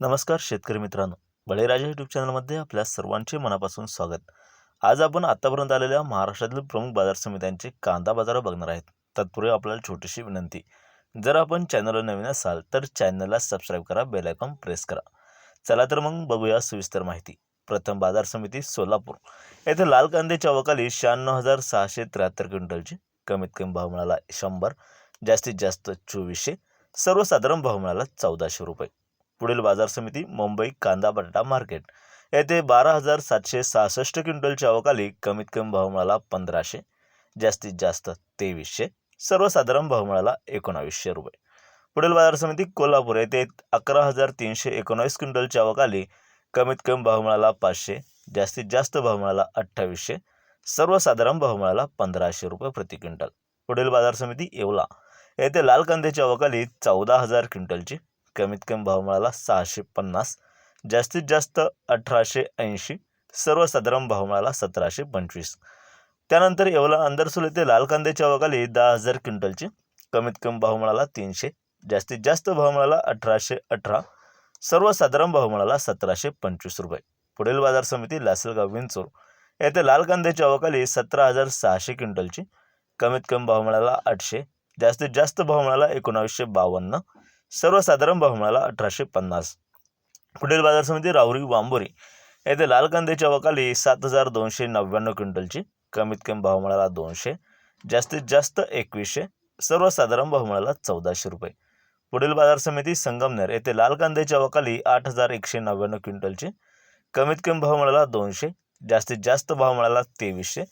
नमस्कार शेतकरी मित्रांनो. बळीराजा यूट्यूब चॅनलमध्ये आपल्या सर्वांचे मनापासून स्वागत. आज आपण आत्तापर्यंत आलेल्या महाराष्ट्रातील प्रमुख बाजार समित्यांचे कांदा बाजार बघणार आहेत. तत्पूर्वी आपल्याला छोटीशी विनंती. जर आपण चॅनलवर नवीन असाल तर चॅनलला सबस्क्राईब करा बेल आयकॉन प्रेस करा. चला तर मग बघूया सविस्तर माहिती. प्रथम बाजार समिती सोलापूर. येथे लाल कांद्याच्या अवकाली शहाण्णव हजार सहाशे त्र्याहत्तर क्विंटलची कमीत कमी भाव मिळाला शंभर जास्तीत जास्त चोवीसशे सर्वसाधारण भाव मिळाला चौदाशे रुपये. पुढील बाजार समिती मुंबई कांदा बटाटा मार्केट. येथे बारा हजार सातशे सहासष्ट क्विंटलच्या अवकाली कमीत कमी भाव मिळाला पंधराशे जास्तीत जास्त तेवीसशे सर्वसाधारण भाव मिळाला एकोणावीसशे रुपये. पुढील बाजार समिती कोल्हापूर येथे अकरा हजार तीनशे एकोणावीस क्विंटलच्या अवकाली कमीत कमी भाव मिळाला पाचशे जास्तीत जास्त भाव मिळाला अठ्ठावीसशे सर्वसाधारण भाव मिळाला पंधराशे रुपये प्रति क्विंटल. पुढील बाजार समिती येवला येथे लाल कांद्याच्या अवकाली चौदा हजार क्विंटलची कमीत कमी भाव मिळाला सहाशे पन्नास. जास्तीत जास्त अठराशे ऐंशी. सर्वसाधारण भाव मिळाला सतराशे पंचवीस. त्यानंतर येवला अंदरसूल येथे लाल कांद्याच्या अवकाली दहा हजार क्विंटलची. कमीत कमी भाव मिळाला तीनशे. जास्तीत जास्त भाव मिळाला अठराशे अठरा. सर्वसाधारण भाव मिळाला सतराशे पंचवीस रुपये. पुढील बाजार समिती लासलगाव विंचूर. येथे लाल कांद्याच्या अवकाली सतरा हजार सहाशे क्विंटलची. कमीत कमी भाव मिळाला आठशे. जास्तीत जास्त भाव मिळाला एकोणावीसशे बावन्न. सर्वसाधारण भाव मिळाला अठराशे पन्नास. पुढील बाजार समिती राहुरी वांबोरी येथे लाल कांद्याच्या वकाली सात हजार दोनशे नव्याण्णव क्विंटलची कमीत कमी भाव मिळाला दोनशे जास्तीत जास्त एकवीसशे सर्वसाधारण भाव मिळाला चौदाशे रुपये. पुढील बाजार समिती संगमनेर येथे लाल कांद्याच्या वकाली आठ हजार एकशे नव्याण्णव क्विंटलची कमीत कमी भाव मिळाला दोनशे जास्तीत जास्त भाव मिळाला तेवीसशे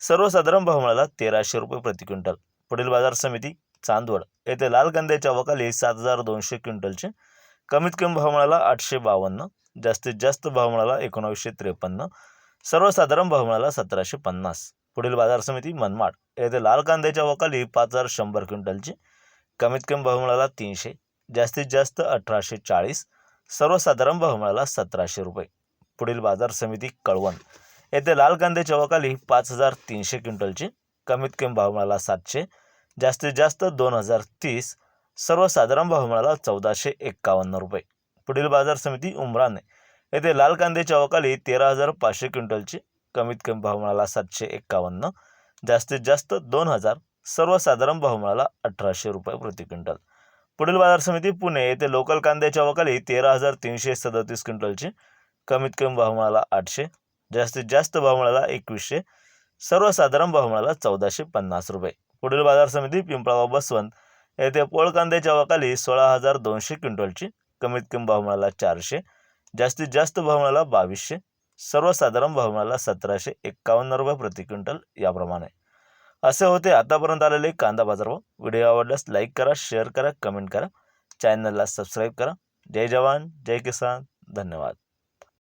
सर्वसाधारण भाव मिळाला तेराशे रुपये प्रति क्विंटल. पुढील बाजार समिती चांदवड येथे लाल कांद्याच्या वकाली सात हजार दोनशे क्विंटलचे कमीत कमी भाव मिळाला आठशे बावन्न जास्तीत जास्त भाव मिळाला एकोणावीसशे त्रेपन्न सर्वसाधारण भाव मिळाला सतराशे पन्नास. पुढील बाजार समिती मनमाड येथे लाल कांद्याच्या वकाली पाच हजार शंभर क्विंटलची कमीत कमी भाव मिळाला तीनशे जास्तीत जास्त अठराशे चाळीस सर्वसाधारण भाव मिळाला सतराशे रुपये. पुढील बाजार समिती कळवण येथे लाल कांद्याच्या वकाली पाच हजार तीनशे क्विंटलची कमीत कमी भाव मिळाला सातशे जास्तीत जास्त दोन हजार तीस सर्वसाधारण भाव मिळाला चौदाशे एक्कावन्न रुपये. पुढील बाजार समिती उमराने येथे लाल कांद्याच्या अवकाली तेरा हजार पाचशे क्विंटलची कमीत कमी भाव मिळाला सातशे एक्कावन्न जास्तीत जास्त दोन हजार सर्वसाधारण भाव मिळाला अठराशे रुपये प्रति क्विंटल. पुढील बाजार समिती पुणे येथे लोकल कांद्याच्या अवकाली तेरा हजार तीनशे सदतीस क्विंटलची कमीत कमी भाव मिळाला आठशे जास्तीत जास्त भाव मिळाला एकवीसशे सर्वसाधारण भाव मिळाला चौदाशे पन्नास रुपये. पुढील बाजार समिती पिंपळावा बसवंत. येथे पोळ कांद्याच्या वकाली सोळा हजार दोनशे क्विंटलची कमीत कमी भाव मिळाला चारशे जास्तीत जास्त भाव मिळाला बावीसशे सर्वसाधारण भाव मिळाला सतराशे एक्कावन्न रुपये प्रति क्विंटल याप्रमाणे. असे होते आतापर्यंत आलेले कांदा बाजारभाव व्हिडिओ आवडल्यास लाईक करा शेअर करा कमेंट करा. चॅनलला सबस्क्राईब करा. जय जवान जय किसान. धन्यवाद.